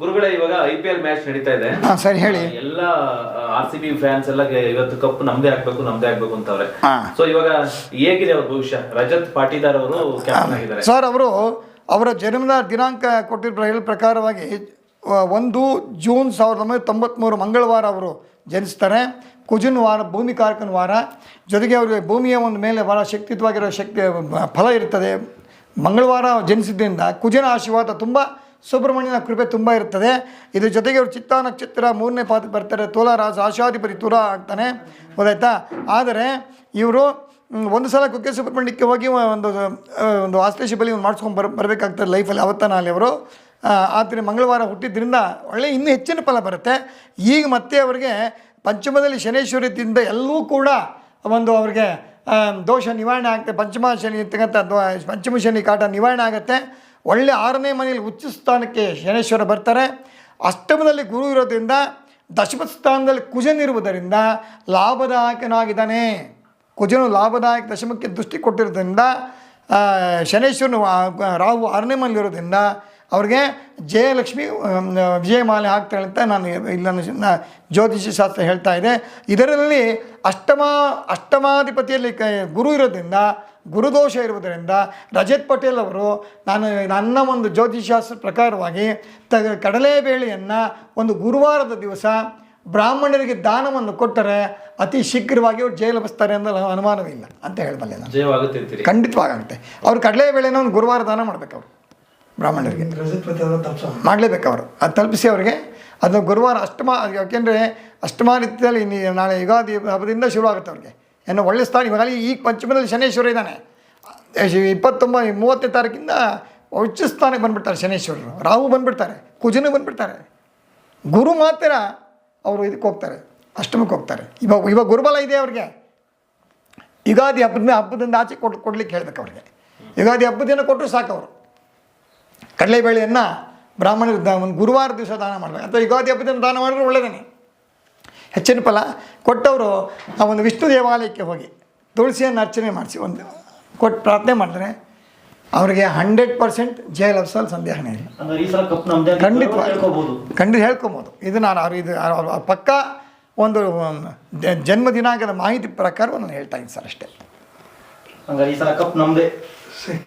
ಗುರುಗಳೇ ಇವಾಗ I P L match ನಡೀತಾ ಇದೆ. ಹಾಂ ಸರಿ ಹೇಳಿ. ಎಲ್ಲ ಆರ್ ಸಿ ಬಿ ಫ್ಯಾನ್ಸ್ ಎಲ್ಲ ಇವತ್ತು ಕಪ್ ನಮ್ದೇ ಆಗ್ಬೇಕು ನಮ್ದೇ ಆಗ್ಬೇಕು ಅಂತವ್ರೆ. ಸೊ ಇವಾಗ ಹೇಗಿದೆ ಅವ್ರ ಭವಿಷ್ಯ? ರಜತ್ ಪಾಟೀದಾರ್ ಅವರು ಕ್ಯಾಪ್ಟನ್ ಆಗಿದ್ದಾರೆ. ಸರ್ ಅವರು ಅವರ ಜನ್ಮದ ದಿನಾಂಕ ಕೊಟ್ಟಿರೋ ಹೇಳಿದ ಪ್ರಕಾರವಾಗಿ ಒಂದು ಜೂನ್ ಸಾವಿರದ ಒಂಬೈನೂರ ತೊಂಬತ್ತ್ಮೂರು ಮಂಗಳವಾರ ಅವರು ಜನಿಸ್ತಾರೆ. ಕುಜನ್ ವಾರ ಭೂಮಿ ಕಾರ್ಕನ ವಾರ. ಜೊತೆಗೆ ಅವರಿಗೆ ಭೂಮಿಯ ಒಂದು ಮೇಲೆ ಭಾಳ ಶಕ್ತಿಯುತವಾಗಿರೋ ಶಕ್ತಿ ಫಲ ಇರ್ತದೆ. ಮಂಗಳವಾರ ಜನಿಸಿದ್ದರಿಂದ ಕುಜನ ಆಶೀರ್ವಾದ ತುಂಬ ಸುಬ್ರಹ್ಮಣ್ಯನ ಕೃಪೆ ತುಂಬ ಇರ್ತದೆ. ಇದ್ರ ಜೊತೆಗೆ ಅವರು ಚಿತ್ತ ನಕ್ಷತ್ರ ಮೂರನೇ ಪಾದ ಬರ್ತಾರೆ. ತುಲಾರಾಜ ಆಶಾಧಿಪತಿ ತುಲ ಆಗ್ತಾನೆ. ಗೊತ್ತಾಯ್ತಾ? ಆದರೆ ಇವರು ಒಂದು ಸಲ ಕುಕ್ಕೆ ಸುಬ್ರಹ್ಮಣ್ಯಕ್ಕೆ ಹೋಗಿ ಒಂದು ಒಂದು ಆಸ್ಲೇಷ ಬಲಿ ಒಂದು ಮಾಡಿಸ್ಕೊಂಡು ಬರ್, ಬರಬೇಕಾಗ್ತದೆ ಲೈಫಲ್ಲಿ ಅವತ್ತಾನಲ್ಲಿ ಅವರು. ಆದರೆ ಮಂಗಳವಾರ ಹುಟ್ಟಿದ್ರಿಂದ ಒಳ್ಳೆ ಇನ್ನೂ ಹೆಚ್ಚಿನ ಫಲ ಬರುತ್ತೆ. ಈಗ ಮತ್ತೆ ಅವರಿಗೆ ಪಂಚಮದಲ್ಲಿ ಶನೇಶ್ವರದಿಂದ ಎಲ್ಲವೂ ಕೂಡ ಒಂದು ಅವ್ರಿಗೆ ದೋಷ ನಿವಾರಣೆ ಆಗುತ್ತೆ ಪಂಚಮ ಶನಿ ಇರ್ತಕ್ಕಂಥ ಪಂಚಮ ಶನಿ ಕಾಟ ನಿವಾರಣೆ ಆಗುತ್ತೆ. ಒಳ್ಳೆ ಆರನೇ ಮನೆಯಲ್ಲಿ ಉಚ್ಚ ಸ್ಥಾನಕ್ಕೆ ಶನೇಶ್ವರ ಬರ್ತಾರೆ. ಅಷ್ಟಮದಲ್ಲಿ ಗುರು ಇರೋದ್ರಿಂದ ದಶಮ ಸ್ಥಾನದಲ್ಲಿ ಕುಜನಿರುವುದರಿಂದ ಲಾಭದಾಯಕನಾಗಿದ್ದಾನೆ. ಕುಜನು ಲಾಭದಾಯಕ ದಶಮಕ್ಕೆ ದೃಷ್ಟಿ ಕೊಟ್ಟಿರೋದ್ರಿಂದ ಶನೇಶ್ವರನು ರಾಹು ಆರನೇ ಮನೆಯಲ್ಲಿರೋದ್ರಿಂದ ಅವ್ರಿಗೆ ಜಯಲಕ್ಷ್ಮಿ ವಿಜಯಮಾಲೆ ಹಾಕ್ತಾಳೆ ಅಂತ ನಾನು ಇಲ್ಲ ನನ್ನ ಜ್ಯೋತಿಷ ಶಾಸ್ತ್ರ ಹೇಳ್ತಾ ಇದೆ. ಇದರಲ್ಲಿ ಅಷ್ಟಮ, ಅಷ್ಟಮಾಧಿಪತಿಯಲ್ಲಿ ಗುರು ಇರೋದ್ರಿಂದ ಗುರುದೋಷ ಇರುವುದರಿಂದ ರಜತ್ ಪಟೇಲ್ ಅವರು ನಾನು ನನ್ನ ಒಂದು ಜ್ಯೋತಿಷಾಸ್ತ್ರ ಪ್ರಕಾರವಾಗಿ ತ ಕಡಲೆಬೇಳೆಯನ್ನು ಒಂದು ಗುರುವಾರದ ದಿವಸ ಬ್ರಾಹ್ಮಣರಿಗೆ ದಾನವನ್ನು ಕೊಟ್ಟರೆ ಅತಿ ಶೀಘ್ರವಾಗಿ ಅವ್ರು ಜೈಲು ಬಸ್ತಾರೆ ಅನ್ನೋ ಅನುಮಾನವಿಲ್ಲ ಅಂತ ಹೇಳಬಲ್ಲೆ ನಾನು. ಖಂಡಿತವಾಗುತ್ತೆ ಅವ್ರು ಕಡಲೆಬೇಳೆನ ಒಂದು ಗುರುವಾರ ದಾನ ಮಾಡಬೇಕು ಅವರು ಬ್ರಾಹ್ಮಣರಿಗೆ. ಮಾಡಲೇಬೇಕು ಅವರು. ಅದು ತಲುಪಿಸಿ ಅವರಿಗೆ. ಅದು ಗುರುವಾರ ಅಷ್ಟಮ ಯಾಕೆಂದರೆ ಅಷ್ಟಮಾನಿತ್ಯದಲ್ಲಿ ನೀ ನಾಳೆ ಯುಗಾದಿ ಹಬ್ಬದಿಂದ ಶುರು ಆಗುತ್ತೆ ಅವ್ರಿಗೆ. ಏನೋ ಒಳ್ಳೆ ಸ್ಥಾನ, ಇವಾಗ ಈ ಪಂಚಮದಲ್ಲಿ ಶನೇಶ್ವರ ಇದ್ದಾನೆ. ಇಪ್ಪತ್ತೊಂಬ, ಮೂವತ್ತನೇ ತಾರೀಕಿಂದ ಉಚ್ಚ ಸ್ಥಾನಕ್ಕೆ ಬಂದುಬಿಡ್ತಾರೆ ಶನೇಶ್ವರರು. ರಾಹು ಬಂದುಬಿಡ್ತಾರೆ, ಕುಜನು ಬಂದುಬಿಡ್ತಾರೆ. ಗುರು ಮಾತ್ರ ಅವರು ಇದಕ್ಕೆ ಹೋಗ್ತಾರೆ, ಅಷ್ಟಮಕ್ಕೆ ಹೋಗ್ತಾರೆ. ಇವಾಗ ಇವಾಗ ಗುರುಬಲ ಇದೆ ಅವ್ರಿಗೆ. ಯುಗಾದಿ ಹಬ್ಬದ, ಹಬ್ಬದಿಂದ ಆಚೆ ಕೊಟ್ಟು ಕೊಡ್ಲಿಕ್ಕೆ ಹೇಳ್ಬೇಕು ಅವ್ರಿಗೆ. ಯುಗಾದಿ ಹಬ್ಬದಿಂದ ಕೊಟ್ಟರು ಸಾಕು ಅವರು. ಕಡಲೆಬೇಳೆಯನ್ನು ಬ್ರಾಹ್ಮಣರು ಒಂದು ಗುರುವಾರ ದಿವಸ ದಾನ ಮಾಡಬೇಕು. ಅಥವಾ ಯುಗಾದಿ ಹಬ್ಬದಿಂದ ದಾನ ಮಾಡಿದ್ರೆ ಒಳ್ಳೆಯದೇ ಹೆಚ್ಚಿನ ಫಲ ಕೊಟ್ಟವರು ಆ ಒಂದು ವಿಷ್ಣು ದೇವಾಲಯಕ್ಕೆ ಹೋಗಿ ತುಳಸಿಯನ್ನು ಅರ್ಚನೆ ಮಾಡಿಸಿ ಒಂದು ಕೊಟ್ಟು ಪ್ರಾರ್ಥನೆ ಮಾಡಿದ್ರೆ ಅವರಿಗೆ ಹಂಡ್ರೆಡ್ ಪರ್ಸೆಂಟ್ ಜಯ ಲಭಿಸಲು ಸಂದೇಹನೇ ಇಲ್ಲ ಖಂಡಿತ ಖಂಡಿತ ಹೇಳ್ಕೊಬೋದು. ಇದು ನಾನು ಅವ್ರು ಇದು ಅವ್ರ ಪಕ್ಕ ಒಂದು ಜನ್ಮ ದಿನಾಂಕದ ಮಾಹಿತಿ ಪ್ರಕಾರ ನಾನು ಹೇಳ್ತಾ ಇದ್ದೀನಿ ಸರ್ ಅಷ್ಟೇ. ಹಂಗಾರೆ ಈ ಸಲ ಕಪ್ ನಮ್ದೇ.